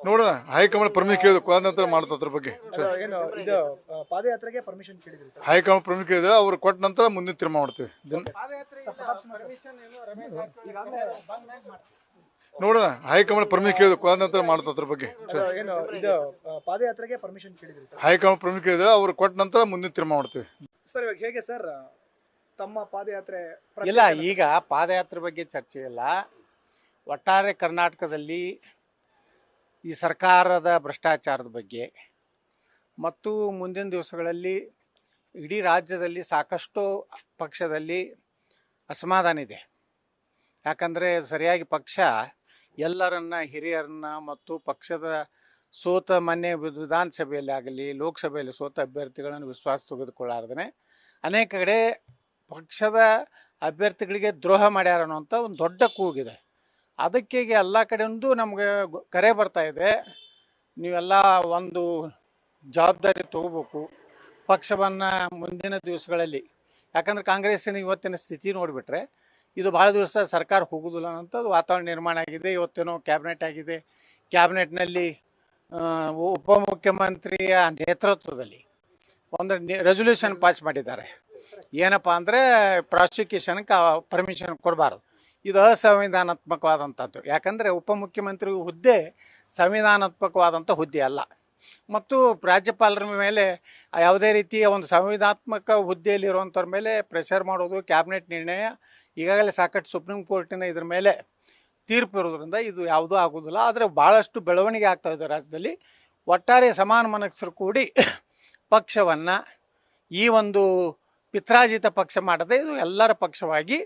ನೋಡೋಣ high command permission ಕೇಳಿದ್ರು ಆದ ನಂತರ ಮಾಡ್ತಾ ಅದ್ರ ಬಗ್ಗೆ. ಸರ್ ಏನು ಇದು ಪಾದಯಾತ್ರೆಗೆ ಪರ್ಮಿಷನ್ ಕೇಳಿದ್ರಿ ಸರ್? ಹೈಕಮಾಂಡ್ ಪರ್ಮಿಷನ್ ಕೇಳಿದ್ರೆ ಅವ್ರು ಕೊಟ್ಟ ನಂತರ ಮುಂದಿನ ತೀರ್ಮಾನ ಮಾಡ್ತೀವಿ. ನೋಡೋಣ ಹೈಕಮಾಂಡ್ ಪರ್ಮಿಷನ್ ಕೇಳಿದ್ರು ಆದ ನಂತರ ಮಾಡ್ತಾ ಅದ್ರ ಬಗ್ಗೆ. ಸರ್ ಏನು ಇದು ಪಾದಯಾತ್ರೆಗೆ ಪರ್ಮಿಷನ್ ಕೇಳಿದ್ರಿ ಸರ್? ಹೈಕಮಾಂಡ್ ಪರ್ಮಿಷನ್ ಕೇಳಿದ್ರೆ ಅವ್ರು ಕೊಟ್ಟ ನಂತರ ಮುಂದಿನ ತೀರ್ಮಾನ ಮಾಡ್ತೀವಿ. ಸರ್ ಇವಾಗ ಹೇಗೆ ಸರ್ ತಮ್ಮ ಪಾದಯಾತ್ರೆ ಇಲ್ಲ ಈಗ ಪಾದಯಾತ್ರೆ ಬಗ್ಗೆ ಚರ್ಚೆ ಇಲ್ಲ. ಒಟ್ಟಾರೆ ಕರ್ನಾಟಕದಲ್ಲಿ ಈ ಸರ್ಕಾರದ ಭ್ರಷ್ಟಾಚಾರದ ಬಗ್ಗೆ ಮತ್ತು ಮುಂದಿನ ದಿವಸಗಳಲ್ಲಿ ಇಡೀ ರಾಜ್ಯದಲ್ಲಿ ಸಾಕಷ್ಟು ಪಕ್ಷದಲ್ಲಿ ಅಸಮಾಧಾನ ಇದೆ. ಯಾಕಂದರೆ ಸರಿಯಾಗಿ ಪಕ್ಷ ಎಲ್ಲರನ್ನ ಹಿರಿಯರನ್ನ ಮತ್ತು ಪಕ್ಷದ ಸೋತ ಮನೆ ವಿಧ- ವಿಧಾನಸಭೆಯಲ್ಲಿ ಆಗಲಿ ಲೋಕಸಭೆಯಲ್ಲಿ ಸೋತ ಅಭ್ಯರ್ಥಿಗಳನ್ನು ವಿಶ್ವಾಸ ತೆಗೆದುಕೊಳ್ಳಾರ್ದೇ ಅನೇಕ ಕಡೆ ಪಕ್ಷದ ಅಭ್ಯರ್ಥಿಗಳಿಗೆ ದ್ರೋಹ ಮಾಡ್ಯಾರ ಅನ್ನೋಂಥ ಒಂದು ದೊಡ್ಡ ಕೂಗಿದೆ. ಅದಕ್ಕೆ ಈಗ ಎಲ್ಲ ಕಡೆಯಿಂದೂ ನಮಗೆ ಕರೆ ಬರ್ತಾ ಇದೆ. ನೀವೆಲ್ಲ ಒಂದು ಜವಾಬ್ದಾರಿ ತಗೋಬೇಕು ಪಕ್ಷವನ್ನು ಮುಂದಿನ ದಿವಸಗಳಲ್ಲಿ. ಯಾಕಂದ್ರೆ ಕಾಂಗ್ರೆಸ್ಸಿನ ಇವತ್ತಿನ ಸ್ಥಿತಿ ನೋಡಿಬಿಟ್ರೆ ಇದು ಭಾಳ ದಿವಸ ಸರ್ಕಾರ ಹೋಗುದಿಲ್ಲ ಅನ್ನೋಂಥದ್ದು ವಾತಾವರಣ ನಿರ್ಮಾಣ ಆಗಿದೆ. ಇವತ್ತೇನೋ ಕ್ಯಾಬಿನೆಟ್ ಆಗಿದೆ. ಕ್ಯಾಬಿನೆಟ್ನಲ್ಲಿ ಉಪ ಉಪಮುಖ್ಯಮಂತ್ರಿಯ ನೇತೃತ್ವದಲ್ಲಿ ಒಂದು ರೆಸೊಲ್ಯೂಷನ್ ಪಾಸ್ ಮಾಡಿದ್ದಾರೆ. ಏನಪ್ಪ ಅಂದರೆ ಪ್ರಾಸಿಕ್ಯೂಷನ್ಗೆ ಪರ್ಮಿಷನ್ ಕೊಡಬಾರ್ದು. ಇದು ಅಸಂವಿಧಾನಾತ್ಮಕವಾದಂಥದ್ದು. ಯಾಕಂದರೆ ಉಪಮುಖ್ಯಮಂತ್ರಿ ಹುದ್ದೆ ಸಂವಿಧಾನಾತ್ಮಕವಾದಂಥ ಹುದ್ದೆ ಅಲ್ಲ. ಮತ್ತು ರಾಜ್ಯಪಾಲರ ಮೇಲೆ ಯಾವುದೇ ರೀತಿಯ ಒಂದು ಸಂವಿಧಾತ್ಮಕ ಹುದ್ದೆಯಲ್ಲಿರುವಂಥವ್ರ ಮೇಲೆ ಪ್ರೆಷರ್ ಮಾಡೋದು ಕ್ಯಾಬಿನೆಟ್ ನಿರ್ಣಯ, ಈಗಾಗಲೇ ಸಾಕಷ್ಟು ಸುಪ್ರೀಂ ಕೋರ್ಟಿನ ಇದ್ರ ಮೇಲೆ ತೀರ್ಪು ಇರೋದ್ರಿಂದ ಇದು ಯಾವುದೂ ಆಗೋದಿಲ್ಲ. ಆದರೆ ಭಾಳಷ್ಟು ಬೆಳವಣಿಗೆ ಆಗ್ತಾ ಇದೆ ರಾಜ್ಯದಲ್ಲಿ. ಒಟ್ಟಾರೆ ಸಮಾನ ಮನಸ್ಸರು ಕೂಡಿ ಪಕ್ಷವನ್ನು ಈ ಒಂದು ಪಿತ್ರಾಜಿತ ಪಕ್ಷ ಮಾಡದೆ ಇದು ಎಲ್ಲರ ಪಕ್ಷವಾಗಿ